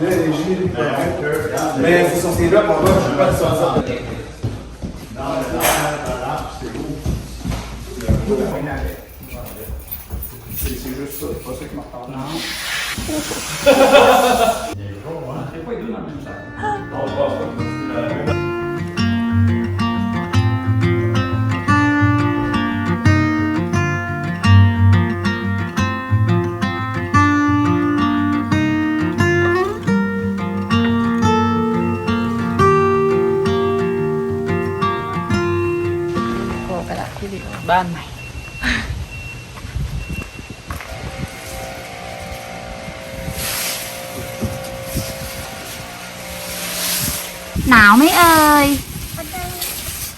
Mais c'est sur ces là qu'on va, je ne pas de sortir. Dans l'arbre, c'est où? C'est juste ça, c'est pas ça qui m'a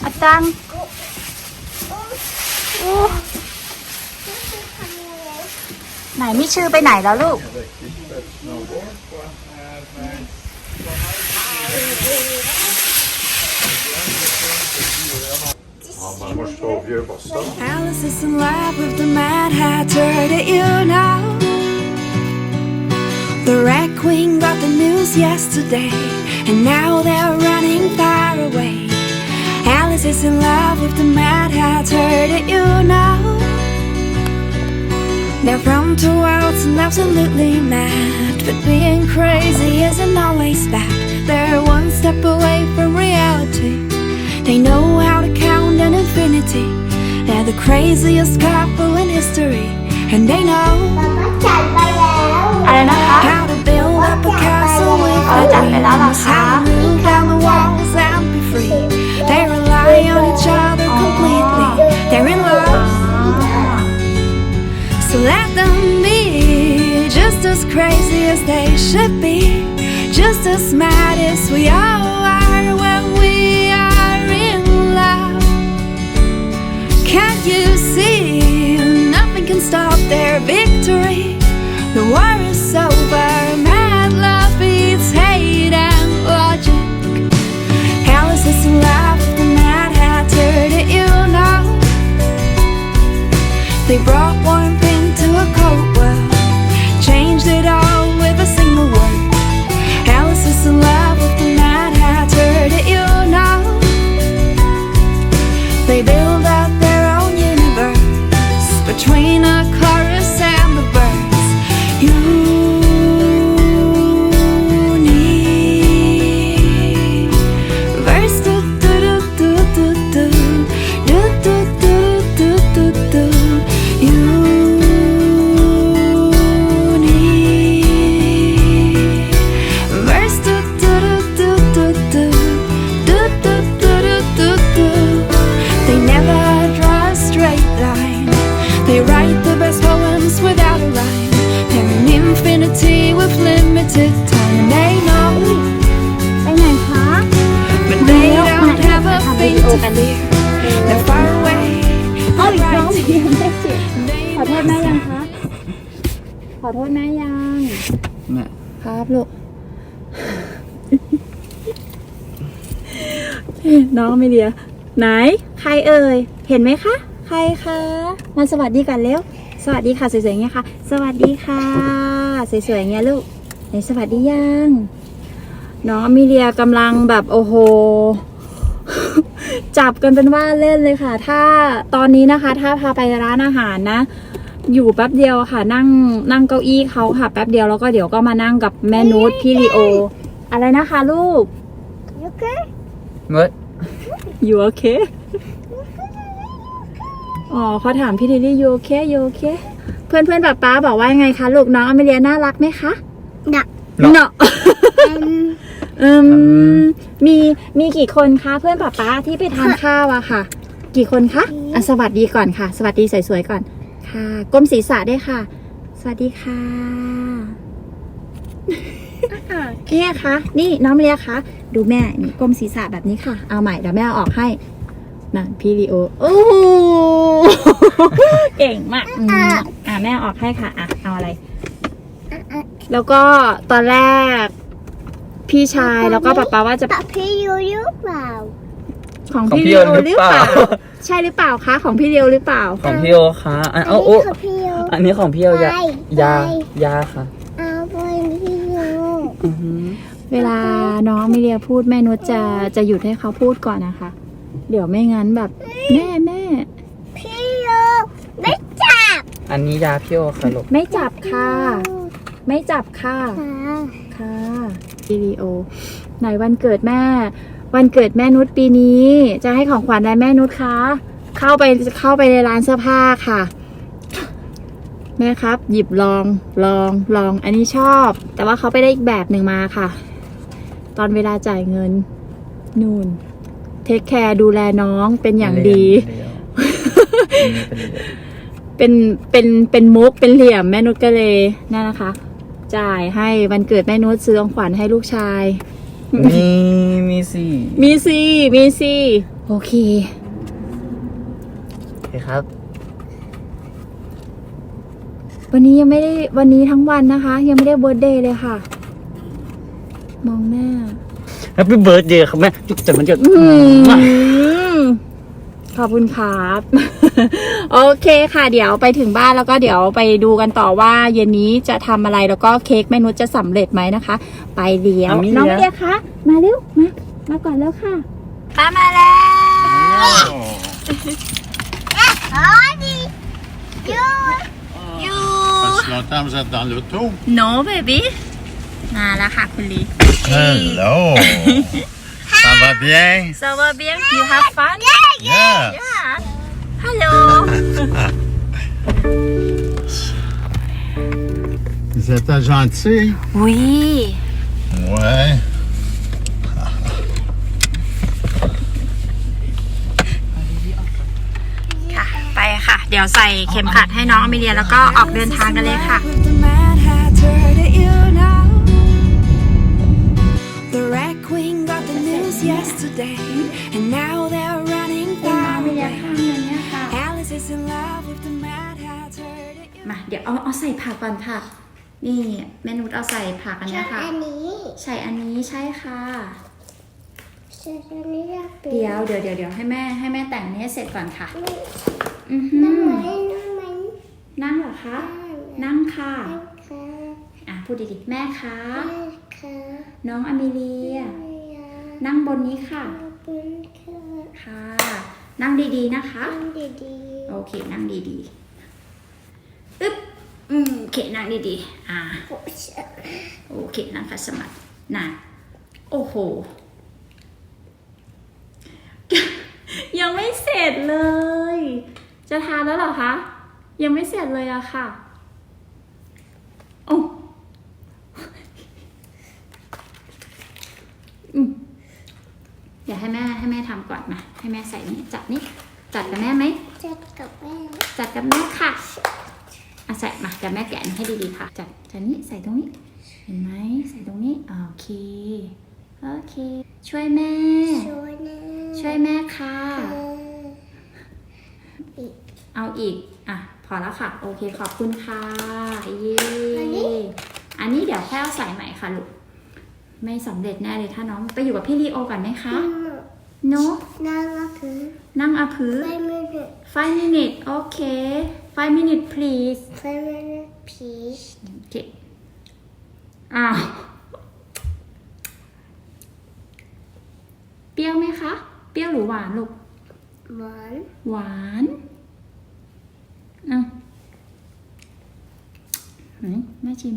อาจังโอ้ไหนมิชื่อไปไหนแล้วลูก Ah, ben, moi, je suis trop vieux pour ça. Alice is in love with the Mad Hatter, did you know? The Red Queen got the news yesterday, and now they're running far away. Alice is in love with the Mad Hatter, did you know? They're from two worlds and absolutely mad, but being crazy isn't always bad. They're one step away from reality. They know how to count an infinity. They're the craziest couple in history. And they know we all are when we are in love. Can't you see? Nothing can stop their victory. The war is over. They ขอโทษแม่ยังแม่ครับลูก น้องไม่เดียไหน ใครเอ่ย เห็นไหมคะ ใครคะ มาสวัสดีกันเร็ว สวัสดีค่ะสวยๆอย่างเงี้ยค่ะ สวัสดีค่ะ สวยๆอย่างเงี้ยลูก ไหนสวัสดียัง น้องอมิเลียกำลังแบบโอ้โหจับกันเป็นว่าเล่นเลยค่ะ ถ้าตอนนี้นะคะ ถ้าพาไปร้านอาหารนะ อยู่แป๊บเดียวค่ะ นั่งนั่งเก้าอี้เขาค่ะ แป๊บเดียวแล้วก็เดี๋ยวก็มานั่งกับแม่นุชพี่ลีโอ อะไรนะคะลูกเมื่ออยู่โอเคอ๋อเขาถามพี่ลิลลี่อยู่โอเคอยู่โอเคเพื่อนเพื่อนๆป๊าป๊าบอกว่ายังไงคะลูกน้องอเมเลียน่ารักไหมคะน่ะเนาะอืมมีมีกี่คนคะเพื่อนป๊าป๊าที่ไปทานข้าวอะค่ะ กี่คนคะอะสวัสดีก่อนค่ะ สวัสดีสวยๆก่อน ค่ะก้มศีรษะด้วยค่ะ สวัสดีค่ะเนี่ยคะนี่น้องเลียคะดูแม่นี่ก้มศีรษะแบบนี้ค่ะ เอาใหม่เดี๋ยวแม่เอาออกให้นั่นพี่ลีโอโอ้โหเก่งมากอืมอะแม่เอาออกให้ค่ะอะเอาอะไร แล้วก็ตอนแรก พี่ชายแล้วก็ป๊าป๊าว่าจะปะพี่ยูหรือเปล่าของของพี่พี่เลีโยโอหรือหรือเปเปล่าล่า ใช่หรือเปล่าคะของพี่เลียวหรือเปล่า ของพี่โอค่ะอันเอาโอ้ของพี่ยูอันนี้ของพี่โอยาไปยาไป ยาค่ะเอาไปพี่ยูออือหือเวลาน้องมิเรียพูดแม่นุชจะจะหยุดให้เขาพูดก่อนนะคะ เดี๋ยวไม่งั้นแบบแม่แม่พี่ลูกไม่จับอันนี้ยาพี่โอค่ะลูกไม่จับค่ะ ไม่จับค่ะ ค่ะค่ะวิดีโอไหนวันเกิดแม่ วันเกิดแม่นุชปีนี้ จะให้ของขวัญอะไรแม่นุชคะ เข้าไปเข้าไปในร้านเสื้อผ้าค่ะแม่ครับ หยิบลองลองลองอันนี้ชอบ แต่ว่าเขาไปได้อีกแบบหนึ่งมาค่ะ ตอนเวลาจ่ายเงินนู่นเทคแคร์ดูแลน้องเป็นอย่างดีเยวอันนี้เป็นเดี๋ยวเป็นเป็นเป็นมุกเป็นเหลี่ยมแม่นุชก็เลยนั่นนะคะ จ่ายให้วันเกิดแม่นุชซื้อของขวัญให้ลูกชาย มีมีสี่มีสิมีสิโอเค โอเคครับ วันนี้ยังไม่ได้วันนี้ทั้งวันนะคะ ยังไม่ได้เบิร์ดเดย์เลยค่ะ มองหน้าแฮปปี้เบิร์ดเดย์ครับแม่จุกจัดมันเกิดอืมข อบคุณครับ โอเคค่ะ เดี๋ยวไปถึงบ้านแล้วก็เดี๋ยวไปดูกันต่อว่าเย็นนี้จะทำอะไรแล้วก็เค้กแม่นุชจะสำเร็จไหมนะคะ ไปเดี๋ยวอามิน้องเลียเดียคะมาเร็วมามาก่อนแล้วค่ะป้ามาแล้วอ๋อดียูยู Parce que longtemps vous êtes dans l'auto. no baby มาแล้วค่ะคุณลี Hello. Ça va bien? so well bien you have fun Yeah. yeah hello Vous êtes gentil? oui Ouais. ค่ะไปค่ะ เดี๋ยวใส่เข็มขัดให้น้องอเมเลียแล้วก็ออกเดินทางกันเลยค่ะ เดี๋ยวเอาเอาใส่ผักก่อนค่ะ นี่แม่นุชเอาใส่ผักอันชอเนี้ยบค่ะ อันนี้ใส่อันนี้ใช่ค่ะชอบอันนี้อยากเป็นเดี๋ยวเดี๋ยวเดี๋ยวเดี๋ยวให้แม่ให้แม่แต่งอันนี้ให้เสร็จก่อนค่ะ อือหืนั่งอไหมนั่งไหมนั่งเหรอคะ นั่งค่ะนั่งค่ะอะพูดดีๆแม่คะนั่งค่ะน้องอเมเลีย นั่งนั่งบนนี้ค่ะบนค่ะ ค่ะ นั่งดีๆนะคะ นั่งดีโอเค นั่งดีๆอึ๊บ อืมโอเคนั่งดีๆอ่าๆโอ้ยโอเคนั่งคัดสมาธิน่ะโอ้โห ยังไม่เสร็จเลย จะทานแล้วเหรอคะ ยังไม่เสร็จเลยอะค่ะโอ้อืมเดี๋ยวให้แม่ให้แม่ทำก่อนมา ให้แม่ใส่นี่จัดนี่จัดกับแม่ไหมจัดกับแม่จัดกับแม่ค่ะ อะใส่มาเดี๋ยวแม่แกะอันนี้ให้ดีๆค่ะ จัดจัดนี้ใส่ตรงนี้ เห็นไหมใส่ตรงนี้ โอเค โอเค ช่วยแม่ ช่วยนะช่วยแม่ค่ะเออเอาอีก อะ พอแล้วค่ะ โอเค ขอบคุณค่ะ เย้อันนี้เดี๋ยวแค่เอาใส่ใหม่ค่ะลูก ไม่สำเร็จแน่เลยถ้าน้องไปอยู่กับพี่ลีโอก่อนไหมคะเนอะนั่งก็คือนั่งอาพื้นไม่ไม่ไม่ five minute โอเค five minute please ไม่ไม่ไม่พีชโอเคอ้าวเปรี้ยวไหมคะ เปรี้ยวหรือหวานลูกหวานหวานอะไหนแม่ชิม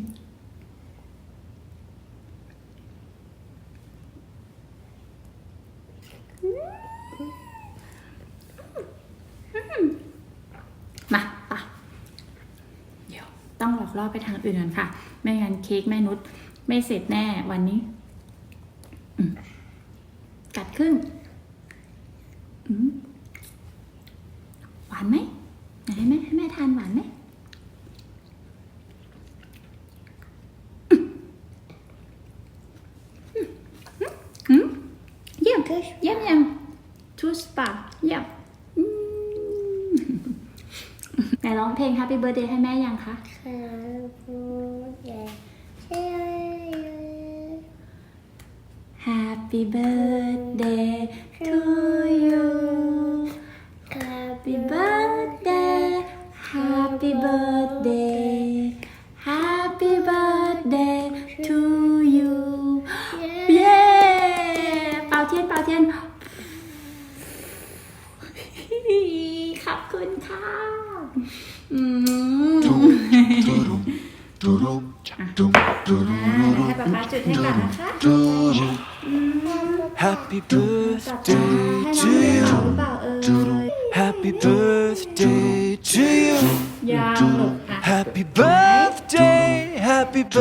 มาปะเดี๋ยว ต้องหลอกล่อไปทางอื่นก่อนค่ะ ไม่งั้นเค้กแม่นุชไม่เสร็จแน่วันนี้ กัดครึ่งหวานไหมให้แม่ให้แม่ทานหวานไหมอืมเยี่ยมเยี่ยมยังทูสปาเยี่ยมอืม ไหนร้องเพลง Happy Birthday ให้แม่ยังคะ Happy birthday to you Happy birthday Happy birthday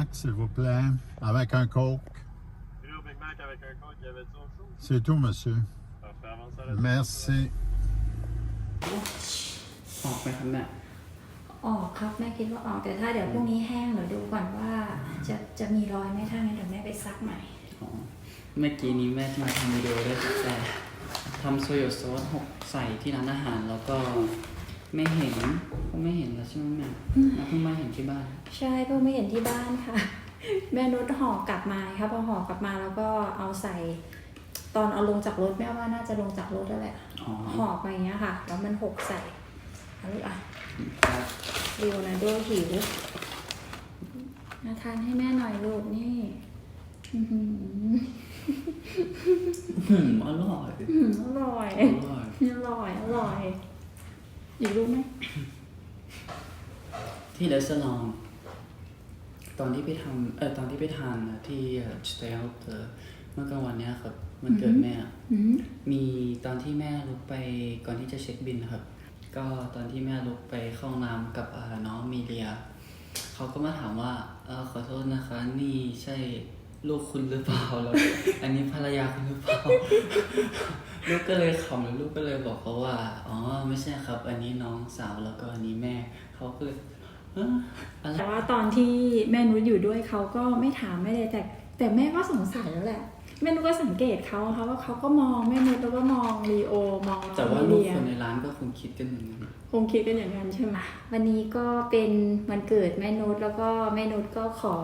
Mac, s'il vous plaît, avec un Coke. Trio Big Mac avec un coke, y avait-tu autre chose? C'est tout, monsieur. Parfait, avance ça là. Merci. ออกไหมครับแม่ออกครับแม่คิดว่าออกแต่ถ้าเดี๋ยวพรุ่งนี้แห้งเดี๋ยวดูก่อนว่า จะจะมีรอยไหมถ้างั้นเดี๋ยวแม่ไปซักใหม่ อ๋อเมื่อกี้นี้แม่มาทำวิดีโอด้วยแต่ทำโซโยซอสหกใส่ที่ร้านอาหารแล้วก็ไม่เห็นก็ไม่เห็นแล้วใช่ไหมแม่แล้วเพิ่งมาเห็นที่บ้าน ใช่เพิ่งไม่เห็นที่บ้านค่ะ แม่นุชห่อกลับมาค่ะพอห่อกลับมาแล้วก็เอาใส่ ตอนเอาลงจากรถแม่ว่าน่าจะลงจากรถแล้วแหละอ๋อห่อไปอย่างเงี้ยค่ะ แล้วมันหกใส่เอาลูกอะครับริวนะโดหิวมาทานให้แม่หน่อยลูกนี่อื้อหือหืมอร่อยอื้อหืออร่อย อร่อยอร่อย อร่อย อีกรูปไหมที่เลสลอง ตอนที่ไปทำเออตอนที่ไปทานนะที่สเตลเเมื่อกลางวันเนี้ยครับ มันเกิดแม่อะอืมมีตอนที่แม่ลุกไปก่อนที่จะเช็คบินนะครับ ก็ตอนที่แม่ลุกไปเข้าห้องน้ำกับอ่าน้องมีเลียเขาก็มาถามว่าเออขอโทษนะคะนี่ใช่ลูกคุณหรือเปล่าแล้ว อันนี้ภรรยาคุณหรือเปล่า ลูกก็เลยขำแล้วลูกก็เลยบอกเขาว่า อ๋อ ไม่ใช่ครับ อันนี้น้องสาวแล้วก็อันนี้แม่ เขาก็เลยเอ้ออะไร แต่ว่าตอนที่แม่นุชอยู่ด้วยเขาก็ไม่ถามไม่เลยแต่ แต่แม่ก็สงสัยแล้วแหละแม่นุชก็สังเกตเขาค่ะว่าเขาก็มองแม่นุชแล้วก็มองลีโอมองแต่ว่าน้องลูกเลียคนในร้านก็คงคิดกันอย่างนั้นคงคิดกันอย่างนั้นใช่ไหมวันนี้ก็เป็นวันเกิดแม่นุชแล้วก็แม่นุชก็ขอ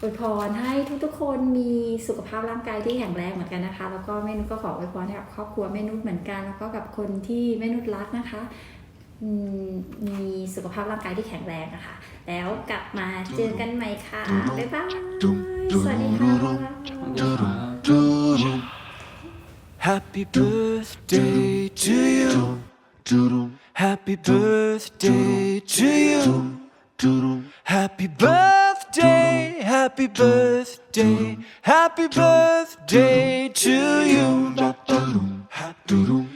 อวยพรให้ทุกๆ คนมีสุขภาพร่างกายที่แข็งแรงเหมือนกันนะคะ แล้วก็แม่นุชก็ขออวยพรให้กับครอบครัวแม่นุชเหมือนกัน แล้วก็กับคนที่แม่นุชรักนะคะอื มมีสุขภาพร่างกายที่แข็งแรงนะคะ แล้วกลับมาเจอกันใหม่ค่ะ บ๊ายบาย สวัสดีค่ะ Happy birthday to you. Happy birthday to you. Happy birthday, happy birthday, happy birthday to you. Happy birthday,